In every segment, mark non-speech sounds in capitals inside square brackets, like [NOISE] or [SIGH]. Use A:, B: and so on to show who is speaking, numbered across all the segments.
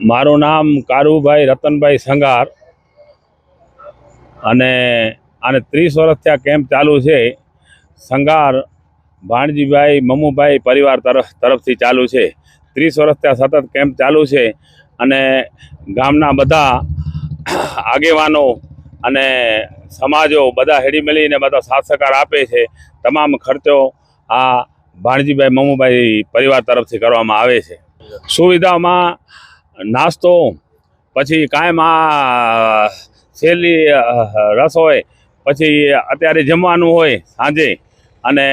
A: મારું નામ કારુભાઈ રતનભાઈ સંગાર. અને આને ત્રીસ વર્ષથી આ કેમ્પ ચાલુ છે. સંગાર ભાણજીભાઈ મમુભાઈ પરિવાર તરફ તરફથી ચાલુ છે. ત્રીસ વર્ષથી સતત કેમ્પ ચાલુ છે. અને ગામના બધા આગેવાનો અને સમાજો બધા હેડી મળીને બધા સાથ સહકાર આપે છે. તમામ ખર્ચો આ ભાણજીભાઈ મમુભાઈ પરિવાર તરફથી કરવામાં આવે છે. સુવિધામાં નાસ્તો, પછી કાયમ આ છેલ્લી રસોઈ પછી અત્યારે જમવાનું હોય સાંજે, અને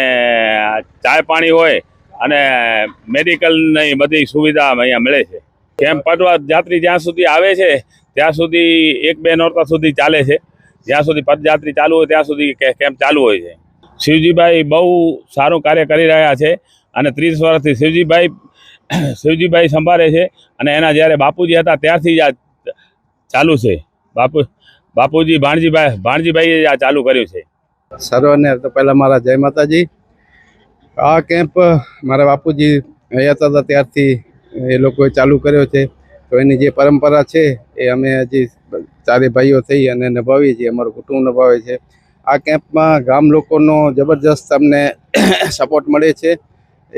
A: ચાય પાણી હોય, અને મેડિકલની બધી સુવિધા અહીંયા મળે છે. કેમ્પ પટવા જાત્રી જ્યાં સુધી આવે છે, ત્યાં સુધી એક બે નોરતા સુધી ચાલે છે. જ્યાં સુધી પદયાત્રી ચાલુ હોય, ત્યાં સુધી કેમ્પ ચાલુ હોય છે. શિવજીભાઈ બહુ સારું કાર્ય કરી રહ્યા છે, અને ત્રીસ વર્ષથી શિવજીભાઈ [COUGHS] શિવજીભાઈ સંભાળે છે અને એના જ્યારે બાપુજી હતા ત્યારથી જ આ ચાલુ છે. બાપુ, બાપુજી ભાણજીભાઈ, ભાણજીભાઈએ આ ચાલુ કર્યું છે.
B: સર્વને તો પહેલાં મારા જય માતાજી. આ કેમ્પ મારા બાપુજી હયાત હતા ત્યારથી એ લોકોએ ચાલુ કર્યો છે. તો એની જે પરંપરા છે એ અમે હજી ચારે ભાઈઓ થઈ અને નિભાવીએ છીએ, અમારું કુટુંબ નિભાવે છે. આ કેમ્પમાં ગામ લોકોનો જબરજસ્ત અમને [COUGHS] સપોર્ટ મળે છે.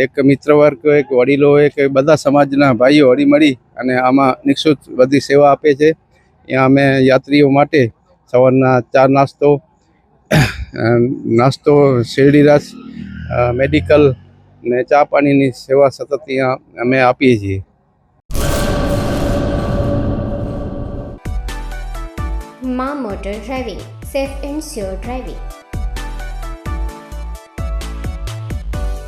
B: એક મિત્ર વર્ગ હોય વડીલો હોય કે બધા સમાજના ભાઈઓ હળી મળી અને આમાં નિઃશુલ્ક બધી સેવા આપે છે. ત્યાં અમે યાત્રીઓ માટે સવારના ચા નાસ્તો નાસ્તો, શેરડી રસ મેડિકલ ને ચા પાણીની સેવા સતત ત્યાં અમે આપીએ છીએ.
C: Maa motor driving, safe and sure driving.